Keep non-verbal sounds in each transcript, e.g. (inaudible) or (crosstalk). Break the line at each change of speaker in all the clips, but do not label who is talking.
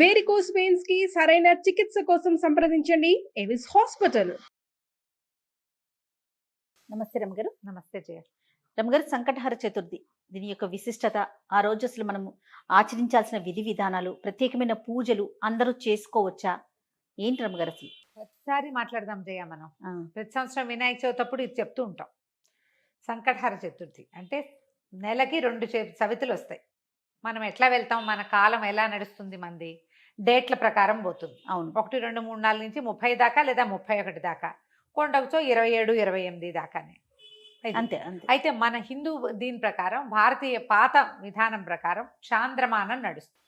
Varicose వెయిన్స్కి సరైన చికిత్స కోసం సంప్రదించండి. ఎవిస్ హాస్పిటల్
నమస్తే రమగారు
నమస్తే జయ.
రమగారు సంకటహర చతుర్థి. దీని యొక్క విశిష్టత ఆ రోజు అసలు మనము ఆచరించాల్సిన విధి విధానాలు ప్రత్యేకమైన పూజలు అందరూ చేసుకోవచ్చా? ఏంటి రమగారు అసలు?
ప్రతిసారి మాట్లాడదాం జయ మనం. ప్రతి సంవత్సరం వినాయక చవితి అప్పుడు ఇది చెప్తూ ఉంటాం. సంకటహర చతుర్థి. అంటే నెలకి రెండు చే- చవితులు వస్తాయి. మనం ఎట్లా వెళ్తాం? మన కాలం ఎలా నడుస్తుంది మంది? డేట్ల ప్రకారం పోతుంది.
అవును.
ఒకటి రెండు మూడు నాలుగు నుంచి ముప్పై దాకా లేదా ముప్పై ఒకటి దాకా. కొండవచ్చో ఇరవై ఏడు ఇరవై ఎనిమిది దాకానే.
అంతే అంతే.
అయితే మన హిందూ దీని ప్రకారం భారతీయ పాత విధానం ప్రకారం చాంద్రమానం నడుస్తుంది.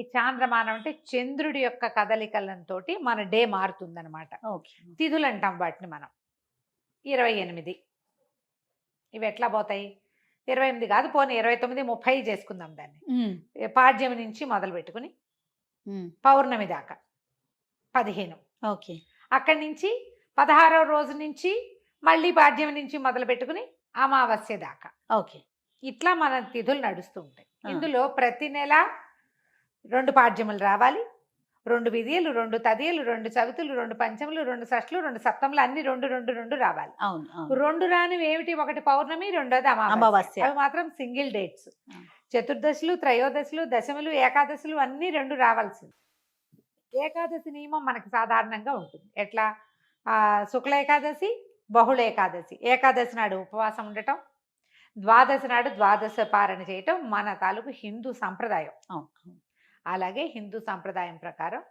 ఈ చాంద్రమానం అంటే చంద్రుడి యొక్క కదలికలతో మన డే మారుతుందన్నమాట.
ఓకే.
తిథులు అంటాం వాటిని మనం. ఇరవై ఎనిమిది. ఇవి ఎట్లా పోతాయి? ఇరవై ఎనిమిది కాదు పోనీ ఇరవై తొమ్మిది ముప్పై చేసుకుందాం దాన్ని.
ఉమ్,
ఏ పాడ్యం నుంచి మొదలు పెట్టుకుని పౌర్ణమి దాకా పదిహేను.
ఓకే.
అక్కడి నుంచి పదహారవ రోజు నుంచి మళ్ళీ పాడ్యం నుంచి మొదలు పెట్టుకుని అమావాస్య దాకా.
ఓకే.
ఇట్లా మన తిథులు నడుస్తూ ఉంటాయి. ఇందులో ప్రతి నెల రెండు పాడ్యములు రావాలి రెండు విధియలు రెండు తదియలు రెండు చవితులు రెండు పంచములు రెండు షష్ఠులు రెండు సప్తములు అన్ని రెండు రెండు రెండు రావాలి.
అవును
రెండు రానివి ఏమిటి? ఒకటి పౌర్ణమి రెండోది అమావాస్య. అవి మాత్రం సింగిల్ డేట్స్. చతుర్దశులు త్రయోదశులు దశములు ఏకాదశులు అన్ని రెండు రావాల్సింది. ఏకాదశి నియమం మనకి సాధారణంగా ఉంటుంది. ఎట్లా? ఆ, శుక్ల ఏకాదశి బహుళ ఏకాదశి. ఏకాదశి నాడు ఉపవాసం ఉండటం ద్వాదశి నాడు ద్వాదశ పారణ చేయటం మన తాలూకు హిందూ సంప్రదాయం. అలాగే హిందూ సంప్రదాయం ప్రకారం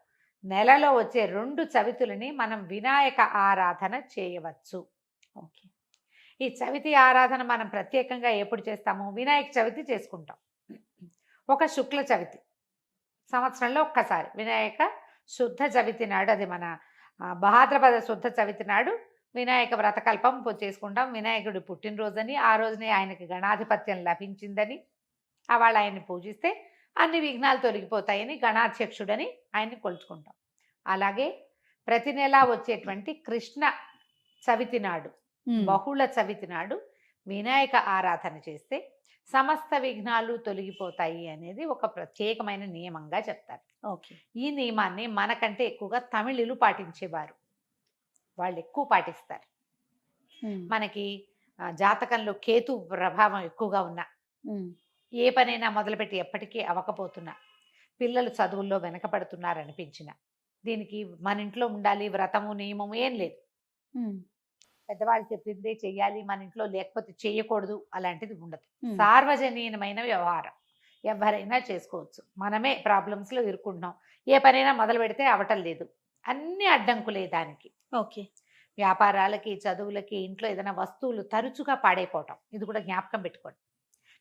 నెలలో వచ్చే రెండు చవితులని మనం వినాయక ఆరాధన చేయవచ్చు.
ఓకే.
ఈ చవితి ఆరాధన మనం ప్రత్యేకంగా ఎప్పుడు చేస్తాము? వినాయక చవితి చేసుకుంటాం. ఒక శుక్ల చవితి. సంవత్సరంలో ఒక్కసారి. వినాయక శుద్ధ చవితి నాడు అది మన భాద్రపద శుద్ధ చవితి నాడు వినాయక వ్రతకల్పం చేసుకుంటాం. వినాయకుడి పుట్టినరోజని ఆ రోజునే ఆయనకి గణాధిపత్యం లభించిందని అవాళ ఆయన్ని పూజిస్తే అన్ని విఘ్నాలు తొలగిపోతాయని గణాధ్యక్షుడని ఆయన్ని కొలుచుకుంటాం. అలాగే ప్రతి నెల వచ్చేటువంటి కృష్ణ చవితి నాడు బహుళ చవితి నాడు వినాయక ఆరాధన చేస్తే సమస్త విఘ్నాలు తొలగిపోతాయి అనేది ఒక ప్రత్యేకమైన నియమంగా చెప్తారు.
ఓకే.
ఈ నియమాన్ని మనకంటే ఎక్కువగా తమిళులు పాటించేవారు. వాళ్ళు ఎక్కువ పాటిస్తారు. మనకి జాతకంలో కేతు ప్రభావం ఎక్కువగా ఉన్న ఏ పనైనా మొదలుపెట్టి ఎప్పటికీ అవ్వకపోతున్నా. పిల్లలు చదువుల్లో వెనకపడుతున్నారు అనిపించిన దీనికి మన ఇంట్లో ఉండాలి వ్రతము నియమము ఏం లేదు. పెద్దవాళ్ళు చెప్పిందే చెయ్యాలి మన ఇంట్లో లేకపోతే చేయకూడదు అలాంటిది ఉండదు. సార్వజనీయమైన వ్యవహారం. ఎవరైనా చేసుకోవచ్చు. మనమే ప్రాబ్లమ్స్లో ఇరుక్కుంటున్నాం. ఏ పనైనా మొదలు పెడితే అవటం లేదు. అన్ని అడ్డంకులే దానికి.
ఓకే.
వ్యాపారాలకి చదువులకి ఇంట్లో ఏదైనా వస్తువులు తరచుగా పాడైపోవటం. ఇది కూడా జ్ఞాపకం పెట్టుకోండి.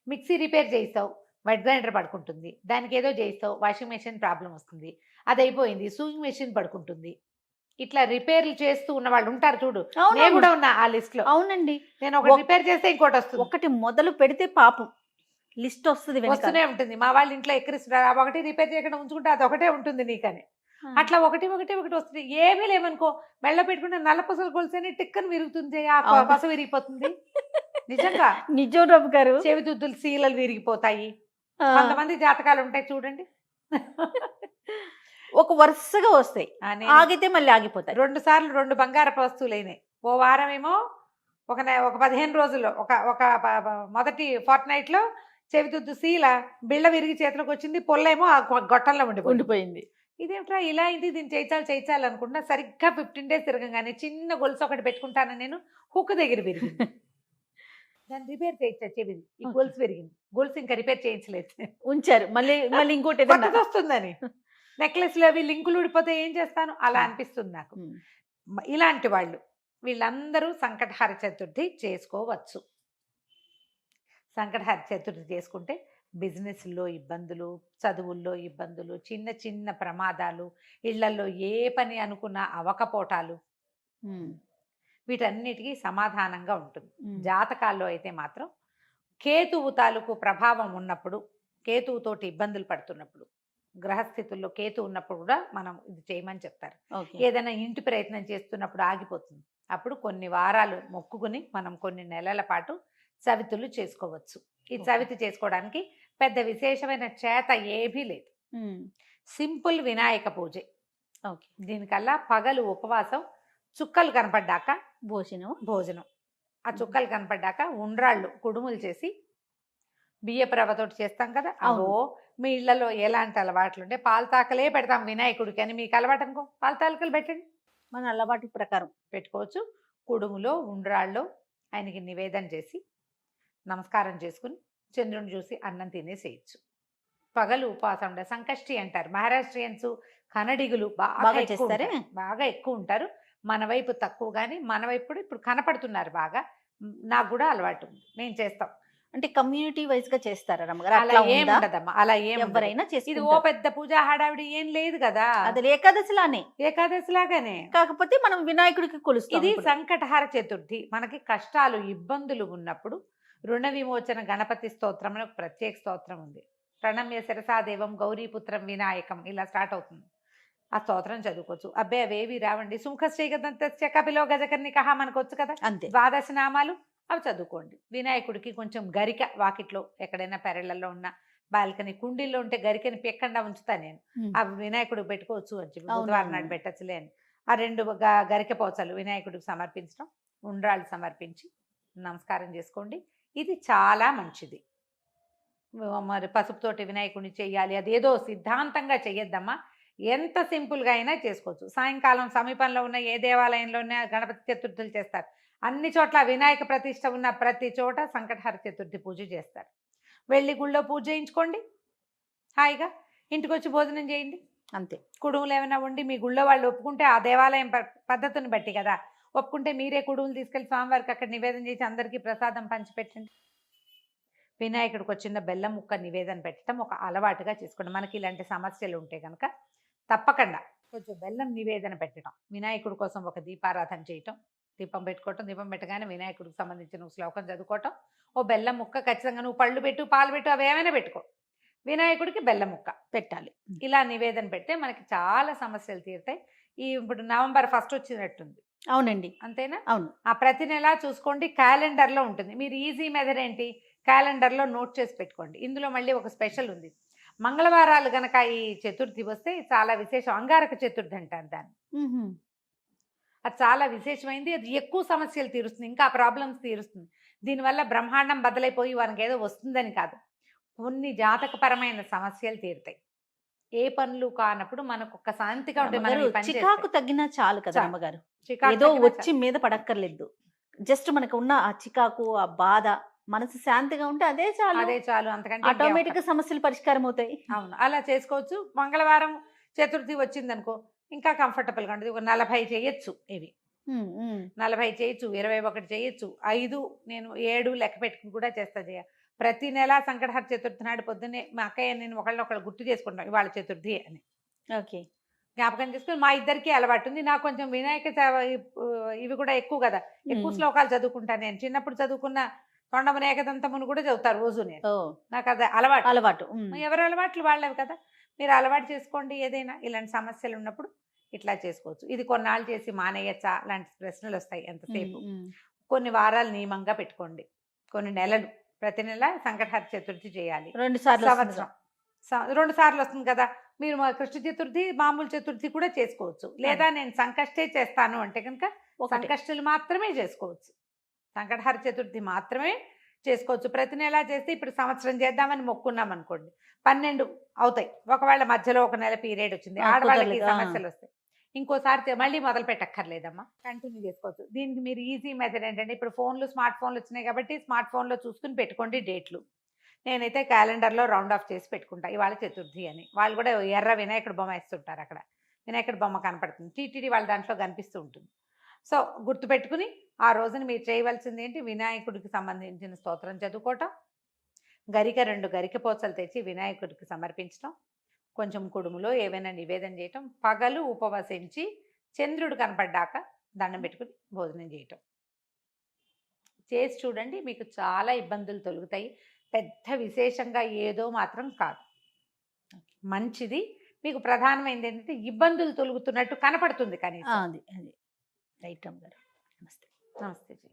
మిక్సీ రిపేర్ చేయిస్తావు వెట్ గ్రైండర్ పడుకుంటుంది. దానికి ఏదో చేయిస్తావు వాషింగ్ మెషిన్ ప్రాబ్లం వస్తుంది. అది అయిపోయింది సూయింగ్ మెషిన్ పడుకుంటుంది. ఇట్లా రిపేర్లు చేస్తూ ఉన్న వాళ్ళు ఉంటారు చూడు. నేను కూడా. ఉన్నా ఆ లిస్ట్లో
అవునండి.
నేను ఒకటి
ఒక్-
రిపేర్ చేస్తే ఇంకోటి వస్తుంది.
ఒకటి మొదలు పెడితే పాపం. లిస్ట్ వస్తుంది.
వస్తూనే ఉంటుంది. మా వాళ్ళ ఇంట్లో ఎక్కిరిస్తున్నారు. ఒకటి రిపేర్ చేయకుండా ఉంచుకుంటే అది ఒకటే ఉంటుంది నీకని. అట్లా ఒకటి ఒకటి ఒకటి వస్తుంది. ఏమీ లేవనుకో మెళ్ళ పెట్టుకుంటే నల్ల పసలు కొలిసేని టిక్కని విరుగుతుంది ఆ. పస విరిగిపోతుంది. (laughs) నిజంగా?
నిజం రవి గారు.
చెవి దుద్దులు సీలలు విరిగిపోతాయి. కొంతమంది జాతకాలు ఉంటాయి చూడండి. (laughs)
ఒక వరుసగా వస్తాయి. ఆగితే మళ్ళీ ఆగిపోతాయి.
రెండు సార్లు రెండు బంగారపు వస్తువులు అయినాయి ఓ వారం ఏమో ఒక ఒక పదిహేను రోజుల్లో ఒక ఒక మొదటి ఫోర్ట్ నైట్లో చెవితుద్దు సీల బిళ్ళ విరిగి చేతిలోకి వచ్చింది పొల్లేమో ఆ గొట్టంలో ఉండిపోయింది.
ఉండిపోయింది.
ఇదేమిట్రా ఇలా అయింది దీన్ని చేయించాలి చేయించాలి అనుకుంటున్నా సరిగ్గా ఫిఫ్టీన్ డేస్ తిరగగానే చిన్న గొలుసు ఒకటి పెట్టుకుంటాను నేను హుక్ దగ్గర విరిగింది. (laughs) దాన్ని రిపేర్ చేయించా చెవిది ఈ. గొలుసు విరిగింది గొలుసు ఇంకా రిపేర్ చేయించలేదు.
ఉంచారు. మళ్ళీ మళ్ళీ ఇంకోటి
కొత్తది వస్తుందని నెక్లెస్లు అవి లింకులు ఊడిపోతే ఏం చేస్తాను? అలా అనిపిస్తుంది నాకు. ఇలాంటి వాళ్ళు వీళ్ళందరూ సంకటహార చతుర్థి చేసుకోవచ్చు. సంకటహార చతుర్థి చేసుకుంటే బిజినెస్లో ఇబ్బందులు చదువుల్లో ఇబ్బందులు చిన్న చిన్న ప్రమాదాలు ఇళ్ళలో ఏ పని అనుకున్నా అవకపోటాలు వీటన్నిటికీ సమాధానంగా ఉంటుంది. జాతకాల్లో అయితే మాత్రం కేతువు తాలూకు ప్రభావం ఉన్నప్పుడు కేతువుతోటి ఇబ్బందులు పడుతున్నప్పుడు గ్రహస్థితుల్లో కేతు ఉన్నప్పుడు కూడా మనం ఇది చేయమని చెప్తారు. ఏదైనా ఇంటి ప్రయత్నం చేస్తున్నప్పుడు ఆగిపోతుంది. అప్పుడు కొన్ని వారాలు మొక్కుకుని మనం కొన్ని నెలల పాటు చవితులు చేసుకోవచ్చు. ఈ. చవితి చేసుకోవడానికి పెద్ద విశేషమైన చేత ఏమీ లేదు. సింపుల్ వినాయక పూజ.
ఓకే.
దీనికల్లా పగలు ఉపవాసం చుక్కలు కనపడ్డాక
భోజనం
భోజనం. ఆ చుక్కలు కనపడ్డాక ఉండ్రాళ్ళు కుడుములు చేసి రవ్వతోటి చేస్తాం కదా. అవో మీ ఇళ్ళలో ఎలాంటి అలవాట్లు ఉంటే పాలతాకలే పెడతాం వినాయకుడికి అని మీకు అలవాటు అనుకో పాలతాకలు పెట్టండి.
మన అలవాటు ప్రకారం.
పెట్టుకోవచ్చు. కుడుములో ఉండ్రాళ్ళు ఆయనకి నివేదన చేసి నమస్కారం చేసుకుని చంద్రుని చూసి అన్నం తినేసేయచ్చు. పగలు ఉపవాసం ఉండే సంకష్టి అంటారు. మహారాష్ట్రియన్స్ కన్నడిగులు బాగా
చేస్తారే?
బాగా ఎక్కువ ఉంటారు. మన వైపు తక్కువ కానీ మన వైపు ఇప్పుడు కనపడుతున్నారు బాగా. నాకు కూడా అలవాటు ఉంది. మేము చేస్తాం.
అంటే కమ్యూనిటీ వైజ్గా చేస్తారా రమ్మగారు?
అలా ఏం ఉండదమ్మా. అలా ఏం.
ఎవరైనా
ఇది ఓ పెద్ద పూజా హడావిడి ఏం లేదు కదా.
అది ఏకాదశిలానే.
ఏకాదశి లాగానే.
కాకపోతే మనం వినాయకుడికి కొలుస్తాం
ఇది. సంకటహార చతుర్థి. మనకి కష్టాలు ఇబ్బందులు ఉన్నప్పుడు రుణ విమోచన గణపతి స్తోత్రం అని ఒక ప్రత్యేక స్తోత్రం ఉంది. ప్రణమ్య శిరసాదేవం గౌరీపుత్రం వినాయకం ఇలా స్టార్ట్ అవుతుంది. ఆ స్తోత్రం చదువుకోవచ్చు. అబ్బే అవేవి రావండి. సుముఖశ్రీగదంత్య కపిలో గజకర్ణికహ మనకు వచ్చు కదా?
అంతే.
ద్వాదశ నామాలు అవి చదువుకోండి. వినాయకుడికి కొంచెం గరిక వాకిట్లో ఎక్కడైనా పెరళ్ళల్లో ఉన్న బాల్కనీ కుండీల్లో ఉంటే గరికని పెక్కండా ఉంచుతా నేను. ఆ వినాయకుడు పెట్టుకోవచ్చు అని చెప్పి బుధవారం. నాడు పెట్టచ్చులే అని. ఆ రెండు గరిక పోచలు వినాయకుడికి సమర్పించడం ఉండ్రాళ్ళు సమర్పించి నమస్కారం చేసుకోండి. ఇది చాలా మంచిది. మరి పసుపుతోటి వినాయకుడిని చెయ్యాలి. అదేదో సిద్ధాంతంగా చెయ్యొద్దమ్మా. ఎంత సింపుల్గా అయినా చేసుకోవచ్చు. సాయంకాలం సమీపంలో ఉన్న ఏ దేవాలయంలోనే గణపతి చతుర్థులు చేస్తారు. అన్ని చోట్ల వినాయక ప్రతిష్ట ఉన్న ప్రతి చోట సంకటహర చతుర్థి పూజ చేస్తారు. వెళ్ళి గుళ్ళో పూజ చేయించుకోండి. హాయిగా ఇంటికి వచ్చి భోజనం చేయండి.
అంతే.
కుడుములు ఏమైనా ఉండి మీ గుళ్ళో వాళ్ళు ఒప్పుకుంటే ఆ దేవాలయం ప- పద్ధతిని బట్టి కదా. ఒప్పుకుంటే మీరే కుడుములు తీసుకెళ్ళి స్వామివారికి అక్కడ నివేదన చేసి అందరికీ ప్రసాదం పంచిపెట్టండి. వినాయకుడికి చిన్న బెల్లం ముక్క నివేదన పెట్టడం ఒక అలవాటుగా చేసుకోండి. మనకి ఇలాంటి సమస్యలు ఉంటే కనుక తప్పకుండా. కొంచెం బెల్లం నివేదన పెట్టడం. వినాయకుడి కోసం ఒక దీపారాధన చేయటం. దీపం పెట్టుకోవటం దీపం పెట్టగానే వినాయకుడికి సంబంధించిన శ్లోకం చదువుకోవటం. ఓ బెల్లం ముక్క ఖచ్చితంగా నువ్వు పళ్ళు పెట్టు పాలు పెట్టు అవి ఏమైనా పెట్టుకో. వినాయకుడికి బెల్లం ముక్క
పెట్టాలి.
ఇలా నివేదన పెడితే మనకి చాలా సమస్యలు తీరుతాయి. ఈ ఇప్పుడు నవంబర్ ఫస్ట్ వచ్చినట్టుంది.
అవునండి.
అంతేనా?
అవును.
ఆ ప్రతి నెల చూసుకోండి క్యాలెండర్లో ఉంటుంది. మీరు ఈజీ మెథడ్ ఏంటి? క్యాలెండర్లో నోట్ చేసి పెట్టుకోండి. ఇందులో మళ్ళీ ఒక స్పెషల్ ఉంది. మంగళవారాలు గనక ఈ చతుర్థి వస్తే చాలా విశేషం. అంగారక చతుర్థి అంటారు దాన్ని. అది చాలా విశేషమైంది. అది ఎక్కువ సమస్యలు తీరుస్తుంది. ఇంకా ప్రాబ్లమ్స్ తీరుస్తుంది. దీనివల్ల బ్రహ్మాండం బదలైపోయి వానికి ఏదో వస్తుందని కాదు. కొన్ని జాతకపరమైన సమస్యలు తీరుతాయి. ఏ పనులు కానప్పుడు మనకు ఒక శాంతిగా ఉంటుంది
చికాకు. తగ్గినా చాలు కదా. అమ్మగారు. ఏదో వచ్చి మీద పడక్కర్లేదు. జస్ట్ మనకు ఉన్న ఆ చికాకు ఆ బాధ మనసు శాంతిగా ఉంటే అదే
చాలు. అదే చాలు. అంతకంటే
ఆటోమేటిక్. సమస్యలు పరిష్కారం అవుతాయి.
అవును. అలా చేసుకోవచ్చు. మంగళవారం చతుర్థి వచ్చిందనుకో ఇంకా కంఫర్టబుల్గా ఉంటుంది. ఒక నలభై చేయొచ్చు ఇవి. నలభై చేయొచ్చు. ఇరవై ఒకటి చేయొచ్చు. ఐదు నేను ఏడు లెక్క పెట్టుకుని కూడా చేస్తా చేయ ప్రతి నెల సంకటహర చతుర్థి నాడు పొద్దున్నే మా అక్కయ్య నేను ఒకళ్ళు ఒకళ్ళు గుర్తు చేసుకుంటాం ఇవాళ చతుర్థి అని.
ఓకే.
జ్ఞాపకం చేసుకుని మా ఇద్దరికి అలవాటు ఉంది. నాకు కొంచెం వినాయక ఇవి కూడా ఎక్కువ కదా. ఎక్కువ. శ్లోకాలు చదువుకుంటాను నేను. చిన్నప్పుడు చదువుకున్న తొండమున ఏకదంతమును కూడా చదువుతారు రోజు నేను నాకు అది అలవాటు.
అలవాటు.
ఎవరి అలవాట్లు వాళ్ళవి కదా. మీరు అలవాటు చేసుకోండి ఏదైనా ఇలాంటి సమస్యలు ఉన్నప్పుడు ఇట్లా చేసుకోవచ్చు. ఇది కొన్నాళ్ళు చేసి మానేయచ్చా? లాంటి ప్రశ్నలు వస్తాయి ఎంతసేపు. కొన్ని వారాలు నియమంగా పెట్టుకోండి. కొన్ని నెలలు. ప్రతి నెల సంకటహర చతుర్థి చేయాలి.
రెండు సార్లు
సంవత్సరం. రెండు సార్లు వస్తుంది కదా. మీరు కృష్ణ చతుర్థి మామూలు చతుర్థి కూడా చేసుకోవచ్చు. లేదా నేను సంకష్టే చేస్తాను అంటే కనుక. సంకష్టులు మాత్రమే చేసుకోవచ్చు. సంకటహర చతుర్థి మాత్రమే చేసుకోవచ్చు. ప్రతి నెల చేస్తే ఇప్పుడు సంవత్సరం చేద్దామని మొక్కున్నాం అనుకోండి. పన్నెండు అవుతాయి. ఒకవేళ మధ్యలో ఒక నెల పీరియడ్ వచ్చింది. ఆడవాళ్ళకి. సమస్యలు వస్తాయి ఇంకోసారి మళ్ళీ మొదలు పెట్టక్కర్లేదమ్మా. కంటిన్యూ చేసుకోవచ్చు. దీనికి మీరు ఈజీ మెథడ్ ఏంటంటే ఇప్పుడు ఫోన్లు స్మార్ట్ ఫోన్లు వచ్చినాయి కాబట్టి స్మార్ట్ ఫోన్లో చూసుకుని పెట్టుకోండి డేట్లు. నేనైతే క్యాలెండర్లో రౌండ్ ఆఫ్ చేసి పెట్టుకుంటా. ఇవాళ చతుర్థి అని. వాళ్ళు కూడా ఎర్ర వినాయకుడు బొమ్మ వేస్తుంటారు అక్కడ. వినాయకుడు బొమ్మ కనపడుతుంది. టీటీడీ వాళ్ళ దాంట్లో కనిపిస్తూ ఉంటుంది. సో గుర్తుపెట్టుకుని ఆ రోజున మీరు చేయవలసింది ఏంటి? వినాయకుడికి సంబంధించిన స్తోత్రం చదువుకోవటం గరిక రెండు గరిక పోచలు తెచ్చి వినాయకుడికి సమర్పించటం కొంచెం కుడుములో ఏవైనా నివేదన చేయటం పగలు ఉపవసించి చంద్రుడు కనపడ్డాక దండం పెట్టుకుని భోజనం చేయటం. చేసి చూడండి మీకు చాలా ఇబ్బందులు తొలుగుతాయి. పెద్ద విశేషంగా ఏదో మాత్రం కాదు. మంచిది. మీకు ప్రధానమైనది ఏంటంటే ఇబ్బందులు తొలుగుతున్నట్టు కనపడుతుంది
కానీ
కనీసం.
అది అది. రైట్ అమ్మగారు నమస్తే.
నమస్తే జీ